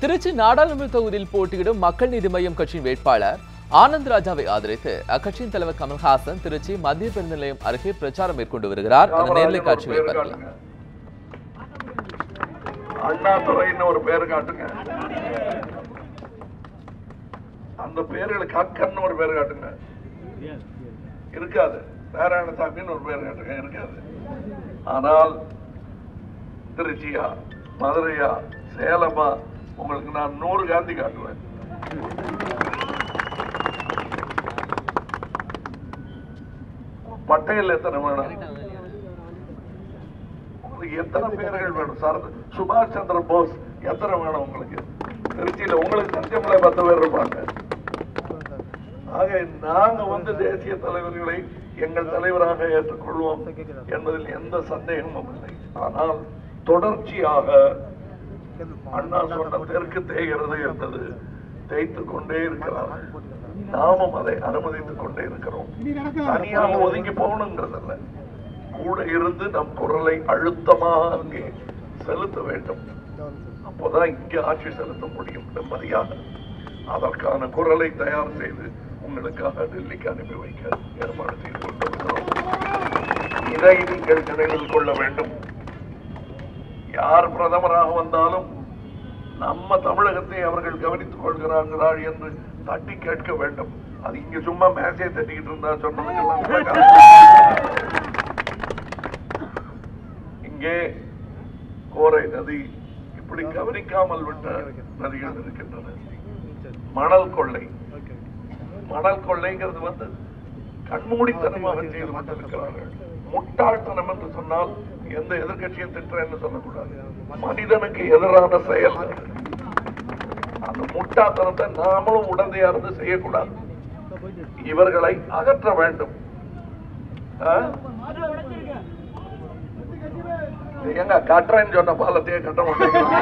திருச்சி நாடாளுமன்ற தொகுதியில் போட்டியிடும் மக்கள் நீதி மய்யம் கட்சியின் வேட்பாளர் ஆனந்த் ராஜாவை ஆதரித்து அக்கட்சியின் தலைவர் கமல்ஹாசன் திருச்சி மத்திய பேருந்து நிலையம் அருகே பிரச்சாரம் மேற்கொண்டு வருகிறார். அந்த நேரலை காட்சிகளை பார்க்கலாம் ஒரு பேர் காட்டுங்க. அந்த பேர்களுக்கு அக்கன்னு ஒரு பேர் காட்டுங்க. இருக்காது. நாராயணசாமின்னு ஒரு பேர் காட்டுங்க. இருக்காது. ஆனால் திருச்சியா மதுரையா சேலமா உங்களுக்கு நான் நூறு காந்தி காட்டுவேன். பட்டையில் எத்தனை வேணும்? உங்களுக்கு எத்தனை பேர்கள் வேணும்? சார் சுபாஷ் சந்திர போஸ் எத்தனை வேணும் உங்களுக்கு? திருச்சியில உங்களுக்கு தெரிஞ்சவங்களே பத்து பேர் இருப்பாங்க. ஆக நாங்க வந்து தேசிய தலைவர்களை எங்கள் தலைவராக ஏற்றுக்கொள்வோம் என்பதில் எந்த சந்தேகமும் இல்லை. ஆனால் தொடர்ச்சியாக அண்ணா சொன்ன தெற்கு தேய்கிறது என்பது தேய்த்துக் கொண்டே இருக்கிறார்கள். நாமும் அதை அனுமதித்துக் கொண்டே இருக்கிறோம். தனியாக ஒதுங்கி போகணுங்கிறதல்ல. கூட இருந்து நம் குரலை அழுத்தமாக அங்கே செலுத்த வேண்டும். அப்போதான் இங்கே ஆட்சி செலுத்த முடியும் நிம்மதியாக. அதற்கான குரலை தயார் செய்து உங்களுக்காக டெல்லிக்கு அனுப்பி வைக்க ஏற்பாடு செய்து கொண்டிருக்கிறோம். இதை நீங்கள் நினைவில் கொள்ள வேண்டும். யார் பிரதமராக வந்தாலும் நம்ம தமிழகத்தை அவர்கள் கவனித்துக் கொள்கிறார்கள் என்று தட்டி கேட்க வேண்டும். அது இங்க சும்மா மேசையை தட்டிக்கிட்டு இருந்தா சொன்னதுக்கெல்லாம் இங்கே கோரை நதி இப்படி கவனிக்காமல் விட்ட நதிகள் இருக்கின்றன. மணல் கொள்ளை. மணல் கொள்ளைங்கிறது வந்து கண்மூடித்தனமாக செய்து கொண்டிருக்கிறார்கள். முட்டாள்தனம் என்று சொன்னால் எந்த எதிர்கட்சியும் திட்டுறேன்னு சொல்லக்கூடாது. மனிதனுக்கு எதிரான செயல் அந்த முட்டாள்தனத்தை நாமளும் உடந்தையா இருந்து செய்யக்கூடாது. இவர்களை அகற்ற வேண்டும். எங்க? கட்டுறேன்னு சொன்ன பாலத்தையே கட்ட மாட்டேங்கிறாங்க.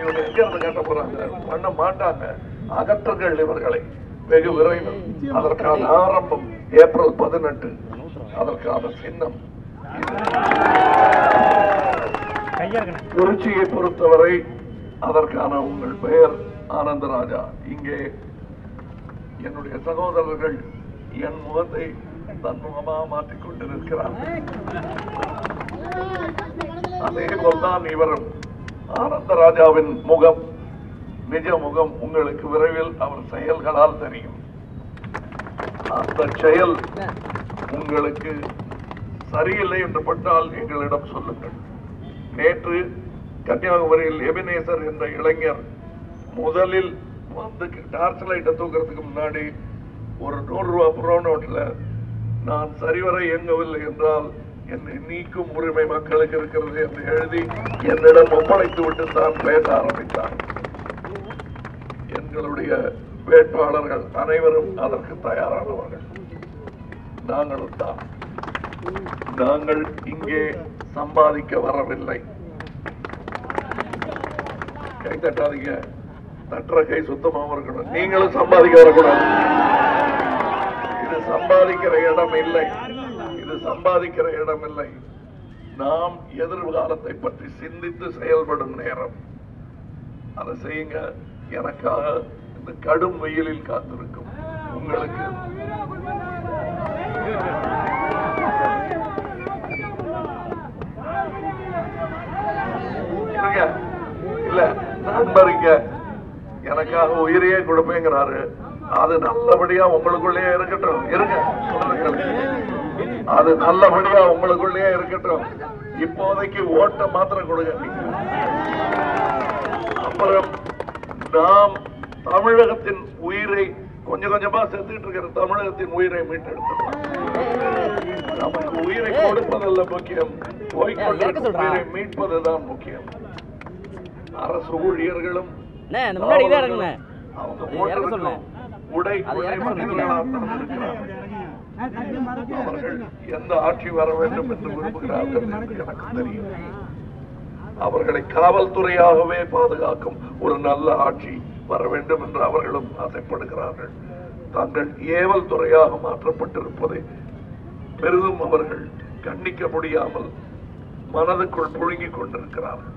இவங்க எங்க இருந்து கட்ட போறாங்க? பண்ண மாட்டாங்க. அகற்றுகள் இவர்களை. வெகு விரைவில். அதற்கான ஆரம்பம். ஏப்ரல் பதினெட்டு. அதற்கான சின்னம். திருச்சியை பொறுத்தவரை அதற்கான உங்கள் பெயர் ஆனந்தராஜா. இங்கே என்னுடைய சகோதரர்கள் என் முகத்தை தன்முகமாக மாற்றிக் கொண்டிருக்கிறார்கள். அதே போல்தான் இவரும். ஆனந்தராஜாவின் முகம் நிஜ முகம் உங்களுக்கு விரைவில் அவர் செயல்களால் தெரியும். அந்த செயல் உங்களுக்கு சரியில்லை என்று பட்டால் எங்களிடம் சொல்லுங்கள். நேற்று கன்னியாகுமரியில் எபினேசர் என்ற இளைஞர் முதலில் வந்து டார்ச் லைட்டை தூக்கிறதுக்கு முன்னாடி ஒரு நூறு ரூபா ப்ரோ நோட்டில் நான் சரிவர இயங்கவில்லை என்றால் என்னை நீக்கும் உரிமை மக்களுக்கு இருக்கிறது என்று எழுதி என்னிடம் ஒப்படைத்து விட்டு தான் பேச ஆரம்பித்தார். எங்களுடைய வேட்பாளர்கள் அனைவரும் அதற்கு தயாரானவர்கள். நாங்களும் தான். நாங்கள் இங்கே சம்பாதிக்க வரவில்லை. கை தட்டாதீங்க. தட்டுற கை சுத்தமாகவும் இருக்கணும். நீங்களும் சம்பாதிக்க வரக்கூடாது. இது சம்பாதிக்கிற இடம் இல்லை. இது சம்பாதிக்கிற இடம் இல்லை. நாம் எதிர்காலத்தை பற்றி சிந்தித்து செயல்படும் நேரம். அதை செய்யுங்க. எனக்காக இந்த கடும் வெயிலில் காத்திருக்கும். உங்களுக்கு இல்ல எனக்காக உயிரையே கொடுப்பேங்கிறாரு. அது நல்லபடியா உங்களுக்குள்ளேயே இருக்கட்டும். இருங்க அது நல்லபடியா உங்களுக்குள்ளேயே இருக்கட்டும். இப்போதைக்கு ஓட்ட மாத்திரம் கொடுங்க. அப்புறம் நாம் தமிழகத்தின் உயிரை கொஞ்சம் கொஞ்சமா செத்துட்டு இருக்கிற தமிழகத்தின் உயிரை மீட்டெடுத்துடலாம். நமக்கு உயிரை கொடுப்பதல்ல முக்கியம். போய்கொண்டிருக்கும் உயிரை மீட்பதுதான் முக்கியம். அரசு ஊழியர்களும். அவங்க. உடை எந்த ஆட்சி வர வேண்டும் என்று விரும்புகிறார்கள் எனக்கு தெரியும். அவர்களை காவல்துறையாகவே பாதுகாக்கும் ஒரு நல்ல ஆட்சி வர வேண்டும் என்று அவர்களும் ஆசைப்படுகிறார்கள். தாங்கள் ஏவல் துறையாக மாற்றப்பட்டிருப்பதை பெரிதும் அவர்கள் கண்டிக்க முடியாமல் மனதுக்குள் புழுங்கிக் கொண்டிருக்கிறார்கள்.